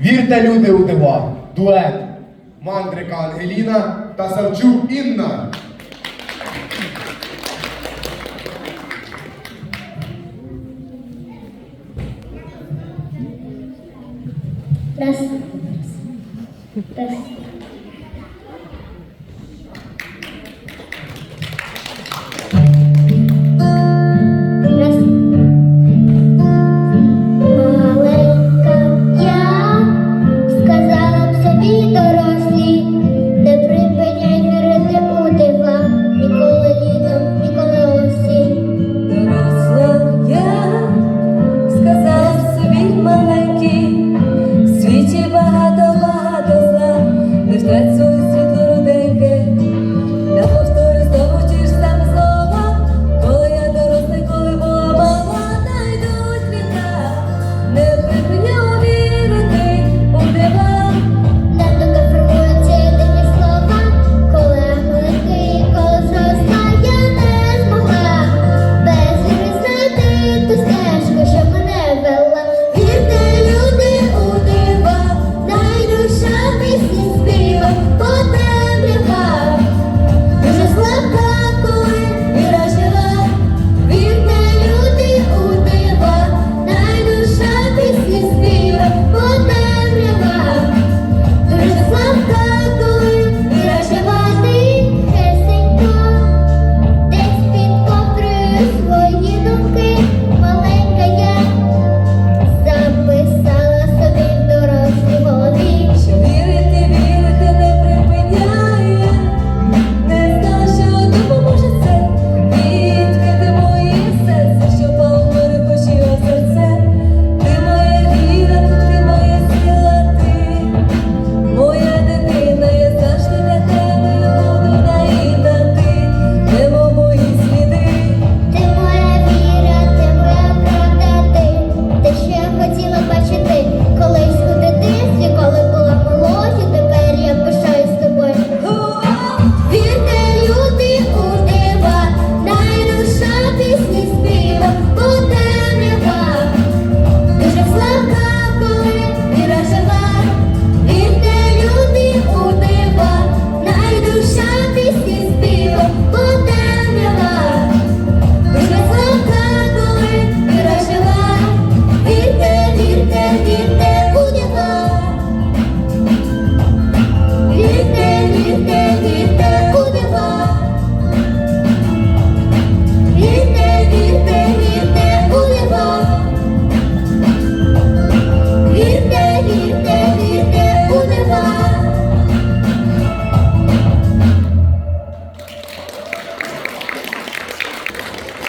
Вірте, люди у дива. Дует. Мандрика Ангеліна та Савчук Інна. Раз. Раз.